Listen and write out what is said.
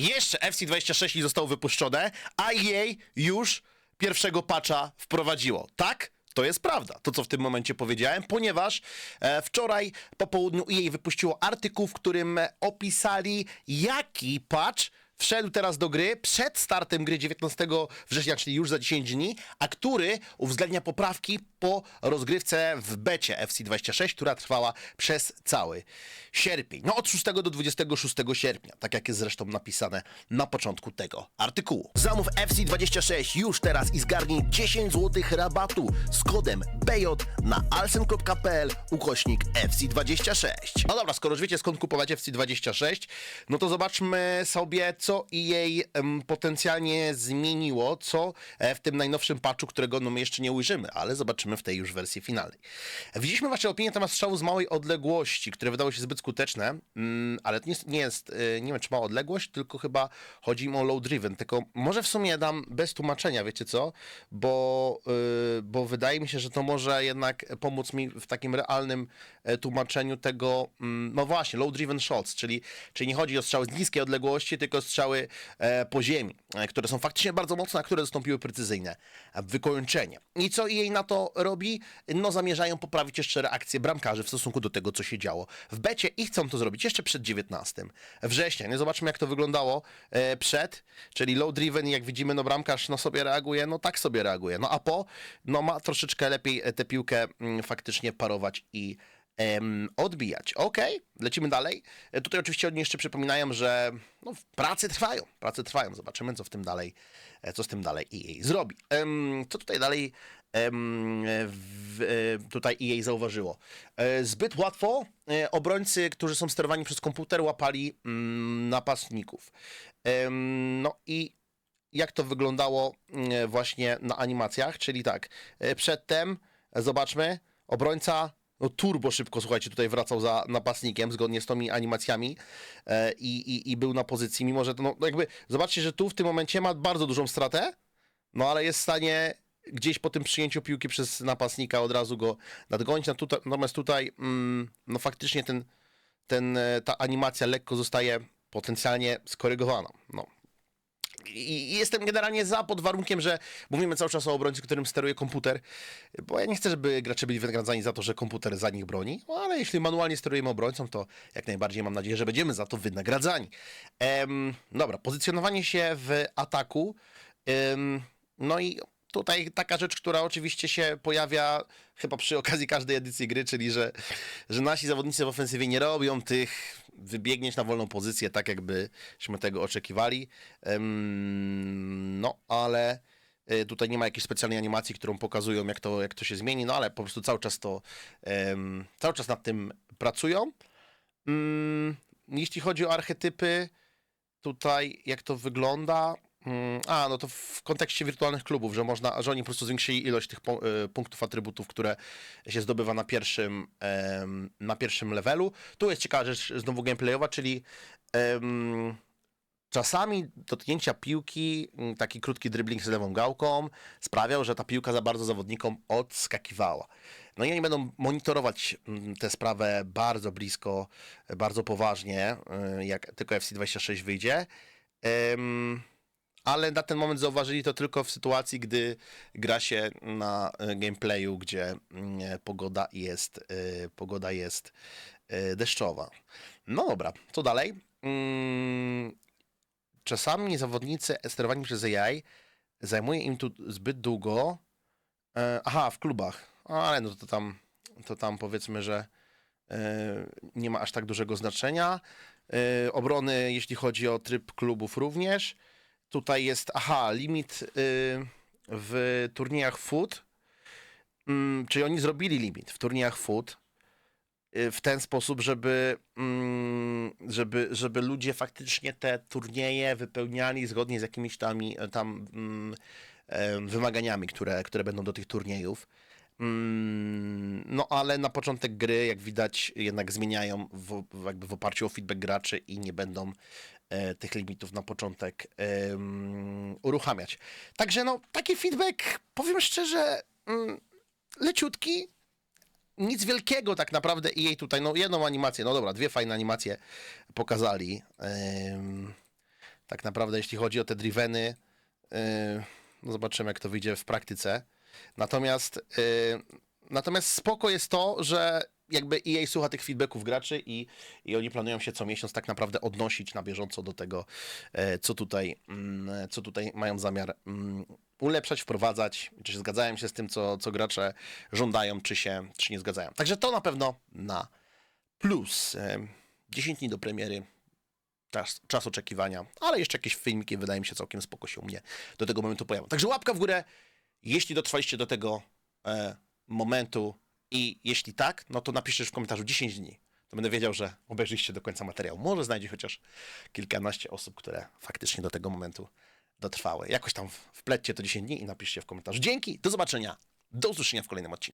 Jeszcze FC26 nie zostało wypuszczone, a EA już pierwszego patcha wprowadziło. Tak? To jest prawda, to co w tym momencie powiedziałem, ponieważ e, wczoraj po południu EA wypuściło artykuł, w którym opisali, jaki patch wszedł teraz do gry przed startem gry 19 września, czyli już za 10 dni, a który uwzględnia poprawki po rozgrywce w becie FC26, która trwała przez cały sierpień. No od 6 do 26 sierpnia, tak jak jest zresztą napisane na początku tego artykułu. Zamów FC26 już teraz i zgarnij 10 zł rabatu z kodem BJ na alsen.pl ukośnik FC26. No dobra, skoro już wiecie skąd kupować FC26, no to zobaczmy sobie, co EA em, potencjalnie zmieniło, co e, w tym najnowszym patchu, którego no my jeszcze nie ujrzymy, ale zobaczymy w tej już wersji finalnej. Widzieliśmy wasze opinie na temat strzału z małej odległości, które wydało się zbyt skuteczne, mm, ale to nie jest, nie jest, e, nie wiem czy mała odległość, tylko chyba chodzi im o low driven, tylko może w sumie dam bez tłumaczenia, wiecie co, bo, y, bo wydaje mi się, że to może jednak pomóc mi w takim realnym e, tłumaczeniu tego, mm, no właśnie, low driven shots, czyli, czyli nie chodzi o strzały z niskiej odległości, tylko strzały e, po ziemi, e, które są faktycznie bardzo mocne, a które zastąpiły precyzyjne wykończenie. I co jej na to robi? No zamierzają poprawić jeszcze reakcję bramkarzy w stosunku do tego, co się działo w becie i chcą to zrobić jeszcze przed 19 września. Nie zobaczmy, jak to wyglądało e, przed, czyli low driven, jak widzimy, no bramkarz no sobie reaguje, no tak sobie reaguje. No a po, no ma troszeczkę lepiej tę piłkę mm, faktycznie parować i odbijać. Okej, lecimy dalej. E, Tutaj oczywiście oni jeszcze przypominają, że no, prace trwają, prace trwają. Zobaczymy, co w tym dalej, e, co z tym dalej EA zrobi. Co tutaj dalej w, e, tutaj EA zauważyło? Zbyt łatwo obrońcy, którzy są sterowani przez komputer, łapali mm, napastników. No i jak to wyglądało mm, właśnie na animacjach, czyli tak, przedtem, zobaczmy, obrońca no, turbo szybko, słuchajcie, tutaj wracał za napastnikiem, zgodnie z tymi animacjami e, i, i, był na pozycji, mimo że to, no, jakby, zobaczcie, że tu w tym momencie ma bardzo dużą stratę, no ale jest w stanie gdzieś po tym przyjęciu piłki przez napastnika od razu go nadgonić, no, natomiast tutaj, mm, no faktycznie ten, ten, e, ta animacja lekko zostaje potencjalnie skorygowana, no. I jestem generalnie za pod warunkiem, że mówimy cały czas o obrońcy, którym steruje komputer, bo ja nie chcę, żeby gracze byli wynagradzani za to, że komputer za nich broni, no, ale jeśli manualnie sterujemy obrońcą, to jak najbardziej mam nadzieję, że będziemy za to wynagradzani. Em, dobra, pozycjonowanie się w ataku. Em, no i tutaj taka rzecz, która oczywiście się pojawia chyba przy okazji każdej edycji gry, czyli że, że nasi zawodnicy w ofensywie nie robią tych wybiegnięć na wolną pozycję, tak jakbyśmy tego oczekiwali. No, ale e, tutaj nie ma jakiejś specjalnej animacji, którą pokazują, jak to, jak to się zmieni, no ale po prostu cały czas to, cały czas nad tym pracują. Mm, Jeśli chodzi o archetypy, tutaj jak to wygląda. Mm, A, no to w kontekście wirtualnych klubów, że można, że oni po prostu zwiększyli ilość tych y, punktów atrybutów, które się zdobywa na pierwszym, na pierwszym levelu. Tu jest ciekawa rzecz znowu gameplayowa, czyli em, czasami dotknięcia piłki, mm, taki krótki dribbling z lewą gałką sprawiał, że ta piłka za bardzo zawodnikom odskakiwała. No i oni będą monitorować mm, tę sprawę bardzo blisko, bardzo poważnie, y, jak tylko FC26 wyjdzie. Em, ale na ten moment zauważyli to tylko w sytuacji, gdy gra się na e, gameplayu, gdzie mm, pogoda jest, e, pogoda jest e, deszczowa. No dobra, co dalej? Mm, Czasami zawodnicy sterowani przez AI zajmuje im tu zbyt długo. E, Aha, w klubach. Ale no to tam, to tam powiedzmy, że e, nie ma aż tak dużego znaczenia. E, Obrony, jeśli chodzi o tryb klubów również. Tutaj jest, aha, limit y, w turniejach foot, mm, czyli oni zrobili limit w turniejach foot y, w ten sposób, żeby, mm, żeby, żeby ludzie faktycznie te turnieje wypełniali zgodnie z jakimiś tam, tam mm, wymaganiami, które, które będą do tych turniejów. No ale na początek gry, jak widać, jednak zmieniają w, jakby w oparciu o feedback graczy i nie będą tych limitów na początek uruchamiać. Także no, taki feedback, powiem szczerze, mm, leciutki, nic wielkiego tak naprawdę i jej tutaj, no jedną animację, no dobra, dwie fajne animacje pokazali. Tak naprawdę, jeśli chodzi o te driveny, no zobaczymy, jak to wyjdzie w praktyce. Natomiast, natomiast spoko jest to, że jakby EA słucha tych feedbacków graczy i, i oni planują się co miesiąc tak naprawdę odnosić na bieżąco do tego, e, co tutaj, mm, co tutaj mają zamiar mm, ulepszać, wprowadzać, czy się zgadzają się z tym, co, co gracze żądają, czy się czy nie zgadzają. Także to na pewno na plus. E, 10 dni do premiery, czas, czas oczekiwania, ale jeszcze jakieś filmiki wydaje mi się całkiem spoko się u mnie do tego momentu pojawią. Także łapka w górę, jeśli dotrwaliście do tego e, momentu i jeśli tak, no to napiszcie w komentarzu 10 dni. To będę wiedział, że obejrzyliście do końca materiału. Może znajdzie chociaż kilkanaście osób, które faktycznie do tego momentu dotrwały. Jakoś tam wplećcie to 10 dni i napiszcie w komentarzu. Dzięki, do zobaczenia, do usłyszenia w kolejnym odcinku.